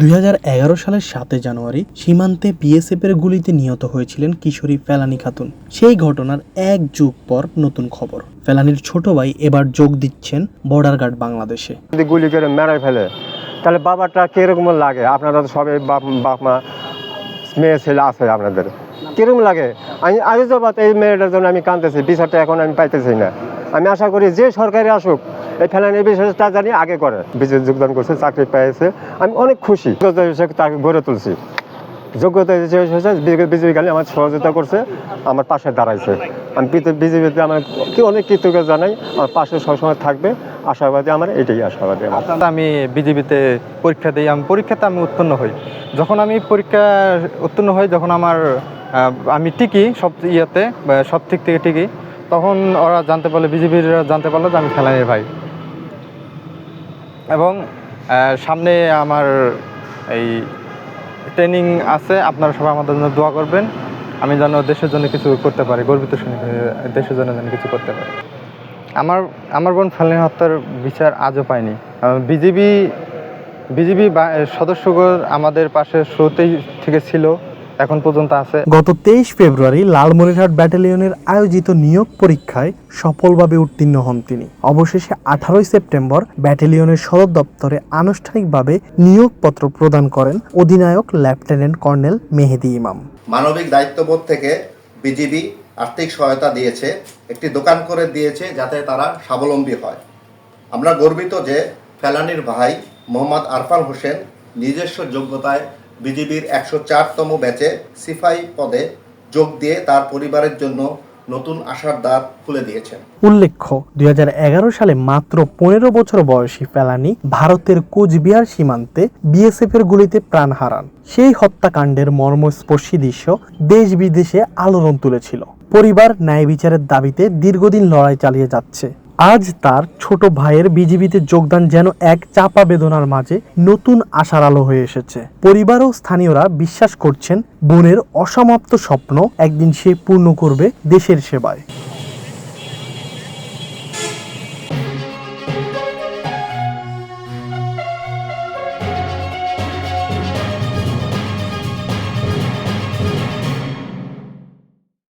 দুই হাজার এগারো সালের সাতই জানুয়ারি সীমান্তে বিএসএফ এর গুলিতে নিহত হয়েছিলেন কিশোরী ফেলানি খাতুন। সেই ঘটনার এক যুগ পর নতুন খবর। ফেলানির ছোট ভাই এবার যোগ দিচ্ছেন বর্ডার গার্ড বাংলাদেশে। যদি গুলি করে মেরে ফেলে, তাহলে বাবাটা কীরকম লাগে? আপনারা তো সবাই বাপ মা, মেয়ে, ছেলে আছে আপনাদের। কীরকম লাগে? আমি যাবাত এই মেয়েটার জন্য আমি কাঁদতেছি, বিচারটা এখন আমি পাইতেছি না। আমি আশা করি যে সরকারি আসুক এই ফেলানি বিষয়টা জানি আগে করে। বিজয় যোগদান করছে, চাকরি পেয়েছে। আমি অনেক খুশি। তাকে গড়ে তুলছি। যোগ্যতা বিজেপি খালি আমার সহযোগিতা করছে, আমার পাশে দাঁড়াইছে। আমি বিজেপিতে আমার কি অনেক কৃতজ্ঞতা জানাই, আমার পাশে সবসময় থাকবে। আশাবাদী আমার, এটাই আশাবাদী আমি বিজেপিতে পরীক্ষা দিই, আমি পরীক্ষাতে আমি উত্তীর্ণ হই। যখন আমি পরীক্ষা উত্তীর্ণ হই, যখন আমার আমি টিকি সব ইয়েতে সব দিক থেকে টিকি, তখন ওরা জানতে পারল, বিজেপির জানতে পারল যে আমি ফেলানির ভাই। এবং সামনে আমার এই ট্রেনিং আছে, আপনারা সবাই আমাদের জন্য দোয়া করবেন। আমি যেন দেশের জন্য কিছু করতে পারি, গর্বিত হয়ে দেশের জন্য যেন কিছু করতে পারি। আমার আমার বোন ফেলানি হত্যার বিচার আজও পায়নি। বিজেপি বিজেপি সদস্যগণ আমাদের পাশে শুরুতেই থেকে ছিল। এখন পর্যন্ত আছে। গত তেইশ ফেব্রুয়ারি লালমনিরহাট ব্যাটালিয়নের আয়োজিত নিয়োগ পরীক্ষায় সফলভাবে উত্তীর্ণ হন তিনি। অবশেষে আঠারোই সেপ্টেম্বর ব্যাটালিয়নের সদর দপ্তরে আনুষ্ঠানিকভাবে নিয়োগপত্র প্রদান করেন অধিনায়ক লেফটেন্যান্ট কর্নেল মেহেদি ইমাম। মানবিক দায়িত্ববোধ থেকে বিজিবি আর্থিক সহায়তা দিয়েছে একটি দোকান করে দিয়েছে যাতে তারা স্বাবলম্বী হয়। আমরা গর্বিত যে ফেলানির ভাই মোহাম্মদ আরফান হোসেন নিজস্ব যোগ্যতায় বিজিবির একশো চারতম ব্যাচে সিফাই পদে যোগ দিয়ে তার পরিবারের জন্য নতুন আশার দ্বার খুলে দিয়েছেন। উল্লেখ্য, দুই হাজার এগারো সালে মাত্র পনেরো বছর বয়সী ফেলানি ভারতের কোচবিহার সীমান্তে বিএসএফ এর গুলিতে প্রাণ হারান। সেই হত্যাকাণ্ডের মর্মস্পর্শী দৃশ্য দেশ বিদেশে আলোড়ন তুলেছিল। পরিবার ন্যায় বিচারের দাবিতে দীর্ঘদিন লড়াই চালিয়ে যাচ্ছে। আজ তার ছোট ভাইয়ের বিজিবিতে যোগদান যেন এক চাপা বেদনার মাঝে নতুন আশার আলো হয়ে এসেছে। পরিবার ও স্থানীয়রা বিশ্বাস করছেন, বোনের অসমাপ্ত স্বপ্ন একদিন সে পূর্ণ করবে দেশের সেবায়।